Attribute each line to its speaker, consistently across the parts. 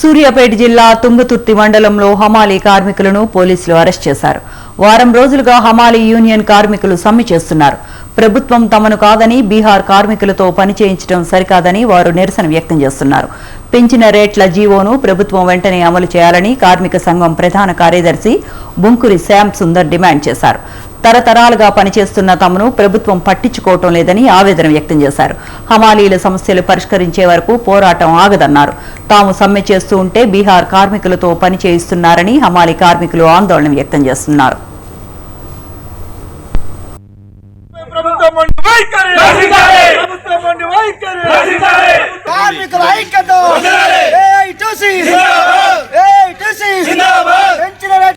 Speaker 1: సూర్యాపేట జిల్లా తుంగతుర్తి మండలంలో హమాలీ కార్మికులను పోలీసులు అరెస్ట్ చేశారు. వారం రోజులుగా హమాలీ యూనియన్ కార్మికులు సమ్మె చేస్తున్నారు. ప్రభుత్వం తమను కాదని బీహార్ కార్మికులతో పని చేయించడం సరికాదని వారు నిరసన వ్యక్తం చేస్తున్నారు. పెంచిన రేట్ల జీవోను ప్రభుత్వం వెంటనే అమలు చేయాలని కార్మిక సంఘం ప్రధాన కార్యదర్శి బుంకురి శ్యామ్ సుందర్ డిమాండ్ చేశారు. తరతరాలుగా పనిచేస్తున్న తమను ప్రభుత్వం పట్టించుకోవటం లేదని ఆవేదన వ్యక్తం చేశారు. హమాలీల సమస్యలు పరిష్కరించే వరకు పోరాటం ఆగదన్నారు. తాము సమ్మె చేస్తూ ఉంటే బీహార్ కార్మికులతో పని చేయిస్తున్నారని హమాలీ కార్మికులు ఆందోళన వ్యక్తం చేస్తున్నారు.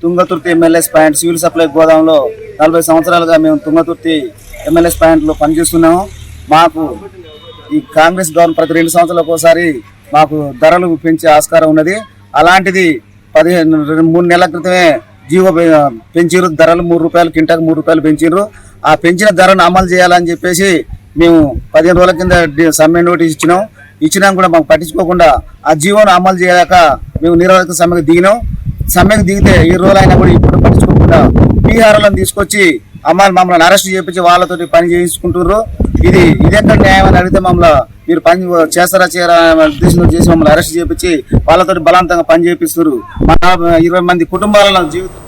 Speaker 2: Tungaturthi MLS point civil supply గోదాంలో నలభై సంవత్సరాలుగా మేము తుంగతుర్తి ఎమ్మెల్యే పాయింట్లో పనిచేస్తున్నాము. మాకు ఈ కాంగ్రెస్ గవర్నమెంట్ ప్రతి రెండు సంవత్సరాలకు ఒకసారి మాకు ధరలు పెంచే ఆస్కారం ఉన్నది. అలాంటిది పదిహేను రెండు- మూడు నెలల క్రితమే జీవో పెంచారు పెంచిర్రు. ధరలు మూడు రూపాయలు కింటాకు మూడు రూపాయలు పెంచిర్రు. ఆ పెంచిన ధరను అమలు చేయాలని చెప్పేసి మేము పదిహేను రోజుల కింద సమ్మె నోటీస్ ఇచ్చినాం. ఇచ్చినా కూడా మాకు పట్టించుకోకుండా ఆ జీవోను అమలు చేయలేక మేము నిరోధక సమ్మెకు దిగినాం. సమ్మెకు దిగితే ఈ రోజులైనా కూడా ఇప్పుడు బీహార్లను తీసుకొచ్చి అమ్మాయిలు మమ్మల్ని అరెస్ట్ చేయించి వాళ్ళతోటి పని చేయించుకుంటున్నారు ఇది ఇదెక్కడ న్యాయం అని అడిగితే మమ్మల్ని మీరు పని చేస్తారా చేయరా అనే ఉద్దేశంతో చేసి మమ్మల్ని అరెస్ట్ చేపించి వాళ్ళతోటి బలవంతంగా పని చేయిస్తున్నారు మా ఇరవై మంది కుటుంబాలను జీవితం